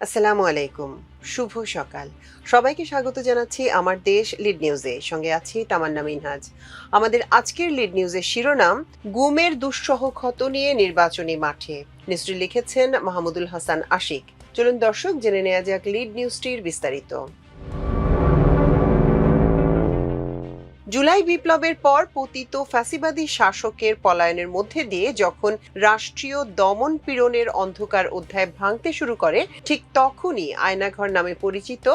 আসসালামু আলাইকুম। শুভ সকাল। সবাইকে স্বাগত জানাচ্ছি আমার দেশ লিড নিউজে। সঙ্গে আছি তামান্না মিনহাজ। আমাদের আজকের লিড নিউজের শিরোনাম, গুমের দুঃসহ ক্ষত নিয়ে নির্বাচনী মাঠে। নিশ্চয় লিখেছেন মাহমুদুল হাসান আশিক। চলুন দর্শক জেনে নেওয়া যাক লিড নিউজটির বিস্তারিত। জুলাই বিপ্লবের পর পতিত ফ্যাসিবাদী শাসকের পলায়নের মধ্যে দিয়ে যখন রাষ্ট্রীয় দমন পীড়নের অন্ধকার অধ্যায় ভাঙতে শুরু করে, ঠিক তখনই আয়নাঘর নামে পরিচিত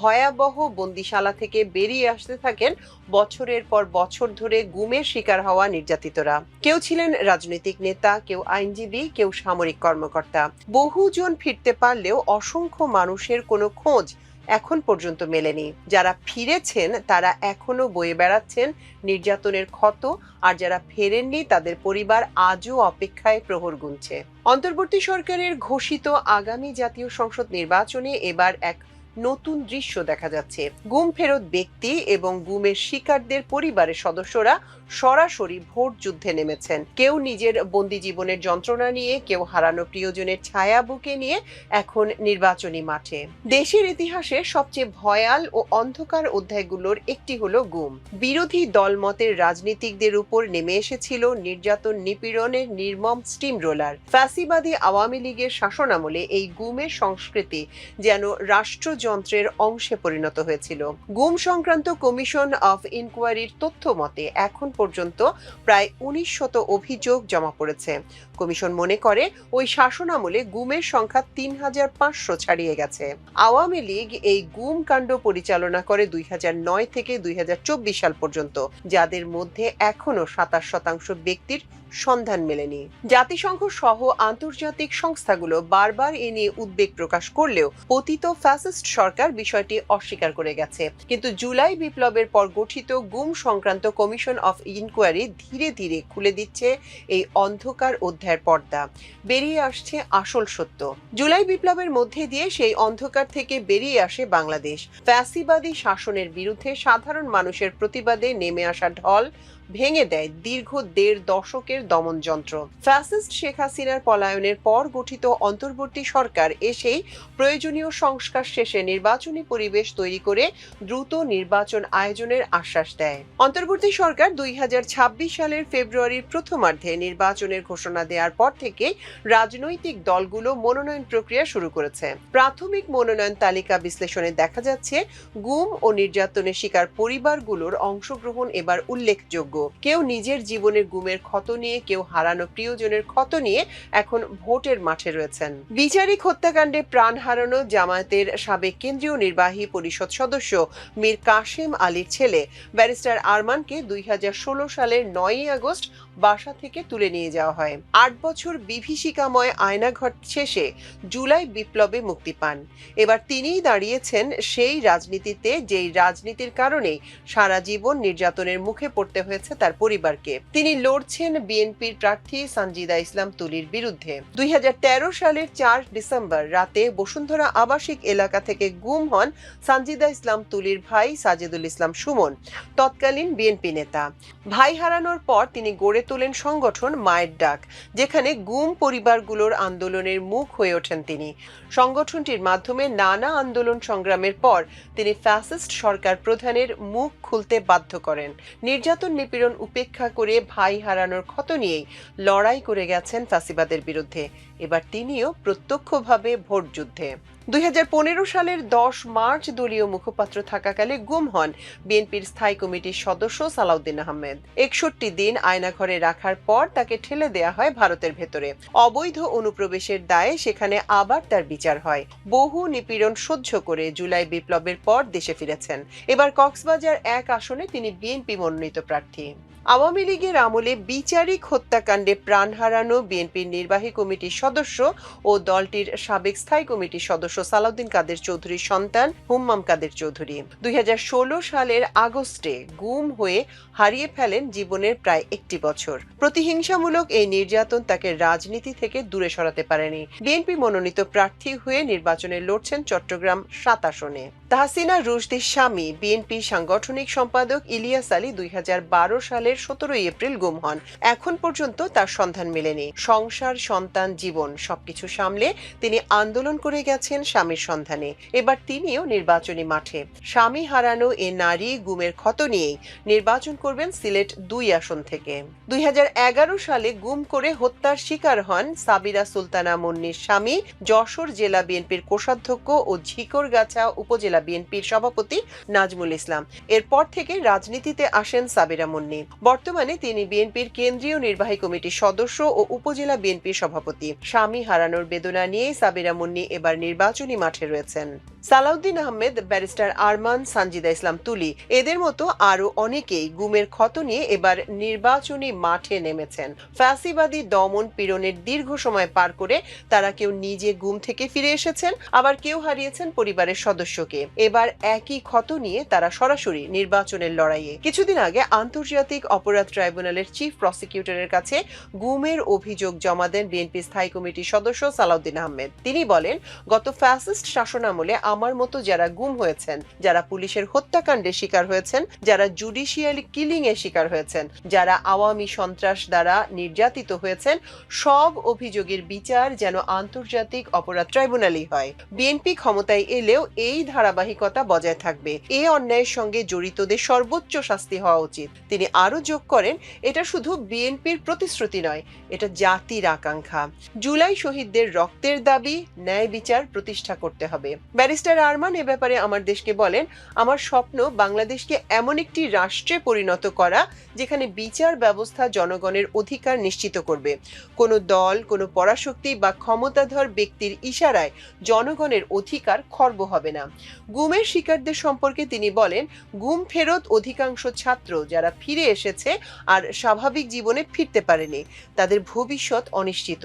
ভয়াবহ বন্দিশালা থেকে বেরিয়ে আসতে থাকেন বছরের পর বছর ধরে গুমের শিকার হওয়া নির্যাতিতরা। কেউ ছিলেন রাজনৈতিক নেতা, কেউ আইনজীবী, কেউ সামরিক কর্মকর্তা। বহুজন ফিরতে পারলেও অসংখ্য মানুষের কোনো খোঁজ এখন পর্যন্ত মেলেনি। যারা ফিরেছেন, তারা এখনও বয়ে বেড়াচ্ছেন নির্যাতনের ক্ষত, আর যারা ফেরেননি, তাদের পরিবার আজও অপেক্ষায় প্রহর গুনছে। অন্তর্বর্তী সরকারের ঘোষিত আগামী জাতীয় সংসদ নির্বাচনে এবার এক নতুন দৃশ্য দেখা যাচ্ছে। গুম ফেরত ব্যক্তি এবং গুমের শিকারদের পরিবারের সদস্যরা সরাসরি ভোট যুদ্ধে নেমেছেন। কেউ নিজের বন্দি জীবনের যন্ত্রণা নিয়ে, কেউ হারানো প্রিয়জনের ছায়া বুকে নিয়ে এখন নির্বাচনী মাঠে। দেশের ইতিহাসে সবচেয়ে ভয়াল ও অন্ধকার অধ্যায়গুলোর একটি হলো গুম বিরোধী দলমতের রাজনীতিকদের উপর নেমে এসেছিল নির্যাতন নিপীড়নের নির্মম স্টিম রোলার। ফ্যাসিবাদী আওয়ামী লীগের শাসনামলে এই গুমের সংস্কৃতি যেন রাষ্ট্রযন্ত্রের অংশে পরিণত হয়েছিল। গুম সংক্রান্ত কমিশন অফ ইনকোয়ারির তথ্য মতে, এখন পর্যন্ত প্রায় উনিশ শত অভিযোগ জমা পড়েছে। কমিশন মনে করে, ওই শাসনামলে গুমের সংখ্যা তিন হাজার পাঁচশো ছাড়িয়ে গেছে। আওয়ামী লীগ এই গুম কাণ্ড পরিচালনা করে দুই নয় থেকে দুই সাল পর্যন্ত, যাদের মধ্যে এখনও সাতাশ শতাংশ ব্যক্তির সন্ধান মেলেনি। জাতিসংঘ সহ আন্তর্জাতিক সংস্থাগুলো বারবার এ নিয়ে উদ্বেগ প্রকাশ করলেও পতিত ফ্যাসিস্ট সরকার বিষয়টি অস্বীকার করে গেছে। কিন্তু জুলাই বিপ্লবের পর গঠিত গুম সংক্রান্ত কমিশন অফ ইনকোয়ারি ধীরে ধীরে খুলে দিচ্ছে এই অন্ধকার অধ্যায়ের পর্দা। বেরিয়ে আসছে আসল সত্য। জুলাই বিপ্লবের মধ্যে দিয়ে সেই অন্ধকার থেকে বেরিয়ে আসে বাংলাদেশ। ফ্যাসিবাদী শাসনের বিরুদ্ধে সাধারণ মানুষের প্রতিবাদে নেমে আসা ঢল ভেঙে দেয় দীর্ঘ দেড় দশকের দমন যন্ত্র। ফ্যাসিস্ট শেখ হাসিনার পলায়নের পর গঠিত অন্তর্বর্তী সরকার এসেই প্রয়োজনীয় সংস্কার শেষে নির্বাচনী পরিবেশ তৈরি করে দ্রুত নির্বাচন আয়োজনের আশ্বাস দেয়। অন্তর্বর্তী সরকার দুই হাজার ছাব্বিশ সালের ফেব্রুয়ারির প্রথমার্ধে নির্বাচনের ঘোষণা দেওয়ার পর থেকে রাজনৈতিক দলগুলো মনোনয়ন প্রক্রিয়া শুরু করেছে। প্রাথমিক মনোনয়ন তালিকা বিশ্লেষণে দেখা যাচ্ছে, গুম ও নির্যাতনের শিকার পরিবারগুলোর অংশগ্রহণ এবার উল্লেখযোগ্য। কেউ নিজের জীবনের গুমের ক্ষত নিয়ে, কেউ হারানো প্রিয়জনের ক্ষত নিয়ে এখন ভোটের মাঠে রয়েছেন। বিচারিক হত্যাকাণ্ডে প্রাণ হারানো জামায়াতের সাবেক কেন্দ্রীয় নির্বাহী পরিষদ সদস্য মীর কাশেম আলীর ছেলে ব্যারিস্টার আরমানকে দুই হাজার ষোলো সালের নয়ই আগস্ট বাসা থেকে তুলে নিয়ে যাওয়া হয়। আট বছর বিভীষিকাময় আয়নাঘর শেষে জুলাই বিপ্লবে মুক্তি পান। এবার তিনিই দাঁড়িয়েছেন সেই রাজনীতিতে, যেই রাজনীতির কারণে সারা জীবন নির্যাতনের মুখে পড়তে হয়েছে তার পরিবারকে। তিনি লড়ছেন বিএনপির প্রার্থী সঞ্জিদা ইসলাম তুলির বিরুদ্ধে। দুই হাজার তেরো সালের চার ডিসেম্বর রাতে বসুন্ধরা আবাসিক এলাকা থেকে গুম হন সঞ্জিদা ইসলাম তুলির ভাই সাজেদুল ইসলাম সুমন, তৎকালীন বিএনপি নেতা। ভাই হারানোর পর তিনি গড়ে তোলেন সংগঠন মায়ের ডাক, যেখানে গুম পরিবারগুলোর আন্দোলনের মুখ হয়ে ওঠেন তিনি। সংগঠনটির মাধ্যমে নানা আন্দোলন সংগ্রামের পর তিনি ফ্যাসিস্ট সরকার প্রধানের মুখ খুলতে বাধ্য করেন। নির্যাতন নিপীড়ন উপেক্ষা করে ভাই হারানোর ক্ষত নিয়েই লড়াই করে গেছেন ফ্যাসিবাদের বিরুদ্ধে। এবার তিনিও প্রত্যক্ষভাবে ভোট যুদ্ধে দুই হাজার পনেরো সালের দশ মার্চ দলীয় মুখপাত্র থাকাকালে গুম হন বিএনপির স্থায়ী কমিটির সদস্য সালাউদ্দিন আহমেদ। একষট্টি দিন আয়নাঘরে রাখার পর তাকে ঠেলে দেয়া হয় ভারতের ভেতরে। অবৈধ অনুপ্রবেশের দায়ে সেখানে আবার তার বিচার হয়। বহু নিপীড়ন সহ্য করে জুলাই বিপ্লবের পর দেশে ফিরেছেন। এবার কক্সবাজার এক আসনে তিনি বিএনপি মনোনীত প্রার্থী। আওয়ামী লীগের আমলে বিচারিক হত্যাকাণ্ডে প্রাণ হারানো বিএনপির নির্বাহী কমিটির সদস্য ও দলটির সাবেক স্থায়ী কমিটির সদস্য সালাউদ্দিন কাদের চৌধুরীর সন্তান হুম্মাম কাদের চৌধুরী। দুই হাজার ষোলো সালের আগস্টে গুম হয়ে হারিয়ে ফেলেন জীবনের প্রায় একটি বছর। প্রতিহিংসামূলক এই নির্যাতন তাকে রাজনীতি থেকে দূরে সরাতে পারেনি। বিএনপি মনোনীত প্রার্থী হয়ে নির্বাচনে লড়ছেন চট্টগ্রাম সাত আসনে। তাহসিনা রুশদির স্বামী, বিএনপি সাংগঠনিক সম্পাদক ইলিয়াস আলী দুই সালের সতেরোই এপ্রিল গুম হন। এখন পর্যন্ত তার সন্ধান মেলেনি। সংসার, সন্তান, জীবন সবকিছু সামলে তিনি আন্দোলন করে গেছেন স্বামীর সন্ধানে। এবার তিনিও নির্বাচনী মাঠে। স্বামী হারানো এ নারী গুমের ক্ষত নিয়েই নির্বাচন করবেন সিলেট দুই আসন থেকে। দুই হাজার এগারো সালে গুম করে হত্যার শিকার হন সাবিরা সুলতানা মুন্নির স্বামী, যশোর জেলা বিএনপির কোষাধ্যক্ষ ও ঝিকরগাছা উপজেলা বিএনপির সভাপতি নাজমুল ইসলাম। এরপর থেকে রাজনীতিতে আসেন সাবিরা মুন্নি। বর্তমানে তিনি বিএনপির কেন্দ্রীয় নির্বাহী কমিটির সদস্য ও উপজেলা বিএনপির সভাপতি। স্বামী হারানোর বেদনা নিয়ে সাবিরা মুন্নি এবার নির্বাচনী মাঠে রয়েছেন। সালাউদ্দিন আহমেদ, ব্যারিস্টার আরমান, সানজিদা ইসলাম তুলি এদের মতো আরও অনেকেই গুমের ক্ষত নিয়ে এবার নির্বাচনী মাঠে নেমেছেন। ফ্যাসিবাদী দমন পীড়নের দীর্ঘ সময় পার করে তারা কেউ নিজে গুম থেকে ফিরে এসেছেন, আবার কেউ হারিয়েছেন পরিবারের সদস্যকে। এবার একই ক্ষত নিয়ে তারা সরাসরি নির্বাচনের লড়াইয়ে। কিছুদিন আগে আন্তর্জাতিক অপরাধ ট্রাইব্যুনালের চিফ প্রসিকিউটরের কাছে গুমের অভিযোগ জমা দেন বিএনপি স্থায়ী কমিটির সদস্য সালাউদ্দিন আহমেদ। তিনি বলেন, গত ফ্যাসিস্ট শাসনামলে আমার মতো যারা গুম হয়েছেন, যারা পুলিশের হত্যাকাণ্ডের শিকার হয়েছেন, যারা জুডিশিয়াল কিলিং এর শিকার হয়েছেন, যারা আওয়ামী সন্ত্রাস দ্বারা নির্যাতিত হয়েছেন, সব অভিযোগের বিচার যেন আন্তর্জাতিক অপরাধ ট্রাইব্যুনালই হয়। বিএনপি ক্ষমতায় এলেও এই ধারাবাহিকতা বজায় থাকবে। এ অন্যায়ের সঙ্গে জড়িতদের সর্বোচ্চ শাস্তি হওয়া উচিত। তিনি আরও যোগ করেন, এটা শুধু বিএনপির প্রতিশ্রুতি নয়, এটা জাতির আকাঙ্ক্ষা। জুলাই শহীদদের রক্তের দাবি, ন্যায় বিচার প্রতিষ্ঠা করতে হবে। ব্যারিস্টার আরমান এ ব্যাপারে আমার দেশকে বলেন, আমার স্বপ্ন বাংলাদেশকে এমন একটি রাষ্ট্রে পরিণত করা, যেখানে বিচার ব্যবস্থা জনগণের অধিকার নিশ্চিত করবে। কোনো দল, কোনো পরাশক্তি বা ক্ষমতাধর ব্যক্তির ইশারায় জনগণের অধিকার খর্ব হবে না। গুমের শিকারদের সম্পর্কে তিনি বলেন, গুম ফেরত অধিকাংশ ছাত্র যারা ফিরে এসেছে আর স্বাভাবিক জীবনে ফিরতে পারেনি, তাদের ভবিষ্যৎ অনিশ্চিত।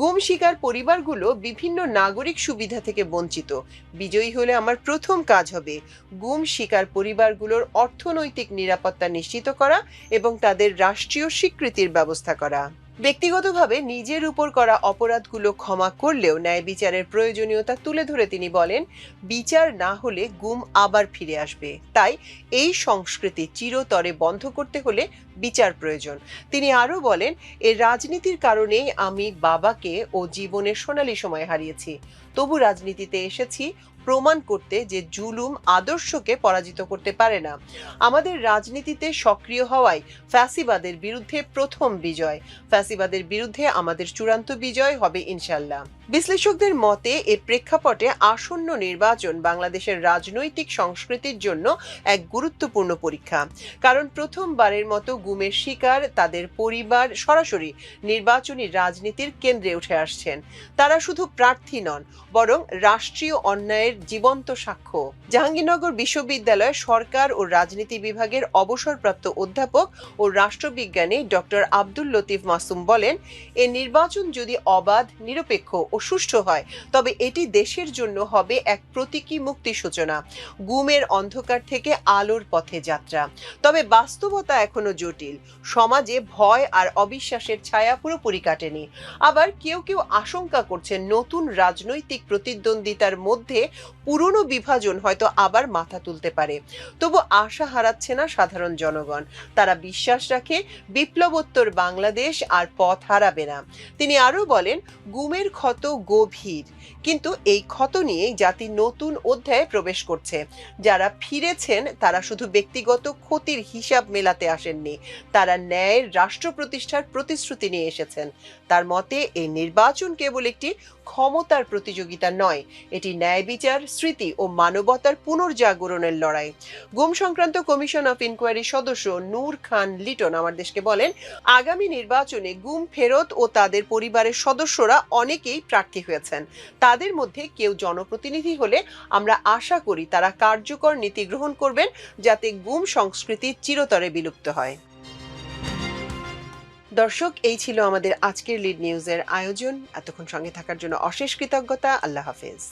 গুম শিকার পরিবারগুলো বিভিন্ন নাগরিক সুবিধা থেকে বঞ্চিত। বিজয়ী হলে আমার প্রথম কাজ হবে গুম শিকার পরিবারগুলোর অর্থনৈতিক নিরাপত্তা নিশ্চিত করা এবং তাদের রাষ্ট্রীয় স্বীকৃতির ব্যবস্থা করা। ব্যক্তিগতভাবে নিজের উপর করা অপরাধগুলো ক্ষমা করলেও ন্যায় বিচারের প্রয়োজনীয়তা তুলে ধরে তিনি বলেন, বিচার না হলে গুম আবার ফিরে আসবে। তাই এই সংস্কৃতি চিরতরে বন্ধ করতে হলে বিচার প্রয়োজন। তিনি আরও বলেন এর রাজনীতির কারণেই আমি বাবাকে ও জীবনের সোনালি সময় হারিয়েছি। তবু রাজনীতিতে এসেছি প্রমাণ করতে যে জুলুম আদর্শকে পরাজিত করতে পারে না। আমাদের রাজনীতিতে সক্রিয় হওয়াই ফ্যাসিবাদের বিরুদ্ধে প্রথম বিজয়। ফ্যাসিবাদের বিরুদ্ধে আমাদের চূড়ান্ত বিজয় হবে ইনশাল্লাহ বিশ্লেষকদের মতে এ প্রেক্ষাপটে আসন্ন নির্বাচন বাংলাদেশের রাজনৈতিক সংস্কৃতির জন্য এক গুরুত্বপূর্ণ পরীক্ষা। কারণ প্রথমবারের মতো গুমের শিকার তাদের পরিবার সরাসরি নির্বাচনী রাজনীতির কেন্দ্রে উঠে আসছেন। তারা শুধু প্রার্থী নন, বরং রাষ্ট্রীয় অন্যায়ের জীবন্ত সাক্ষ্য। জাহাঙ্গীরনগর বিশ্ববিদ্যালয় সরকার ও রাজনীতি বিভাগের অবসরপ্রাপ্ত অধ্যাপক ও রাষ্ট্রবিজ্ঞানী ডক্টর আব্দুল লতিফ মাসুম বলেন, এ নির্বাচন যদি অবাধ, নিরপেক্ষ ও সুষ্ঠু হয়, তবে এটি দেশের জন্য হবে এক প্রতীকী মুক্তি সূচনা, গুমের অন্ধকার থেকে আলোর পথে যাত্রা। তবে বাস্তবতা এখনও জটিল। সমাজে ভয় আর অবিশ্বাসের ছায়া পুরোপুরি কাটেনি। আবার কেউ কেউ আশঙ্কা করছেন নতুন রাজনৈতিক প্রতিদ্বন্দ্বিতার মধ্যে পুরনো বিভাজন হয়তো আবার মাথা তুলতে পারে। তবু আশা হারাচ্ছে না সাধারণ জনগণ। তারা বিশ্বাস রাখে বিপ্লবোত্তর বাংলাদেশ আর পথ হারাবে না। তিনি আরও বলেন, গুমের ক্ষত গভীর। কিন্তু এই ক্ষত নিয়ে জাতি নতুন অধ্যায়ে প্রবেশ করছে। যারা ফিরেছেন, তারা শুধু ব্যক্তিগত ক্ষতির হিসাব মেলাতে আসেননি, তারা ন্যায়ের রাষ্ট্র প্রতিষ্ঠার প্রতিশ্রুতি নিয়ে এসেছেন। তার মতে, এই নির্বাচন কেবল একটি ক্ষমতার প্রতিযোগিতা নয়, এটি ন্যায় বিচার, স্মৃতি ও মানবতার পুনর্জাগরণের লড়াই। গুম সংক্রান্ত কমিশন অফ ইনকোয়ারি সদস্য নূর খান লিটন আমার দেশকে বলেন, আগামী নির্বাচনে গুম ফেরত ও তাদের পরিবারের সদস্যরা অনেকেই প্রার্থী হয়েছেন। তাদের মধ্যে কেউ জনপ্রতিনিধি হলে আমরা আশা করি তারা কার্যকর নীতি গ্রহণ করবেন যাতে গুম সংস্কৃতি চিরতরে বিলুপ্ত হয়। দর্শক, এই ছিল আমাদের আজকের লিড নিউজের আয়োজন। এতক্ষণ সঙ্গে থাকার জন্য অশেষ কৃতজ্ঞতা। আল্লাহ হাফেজ।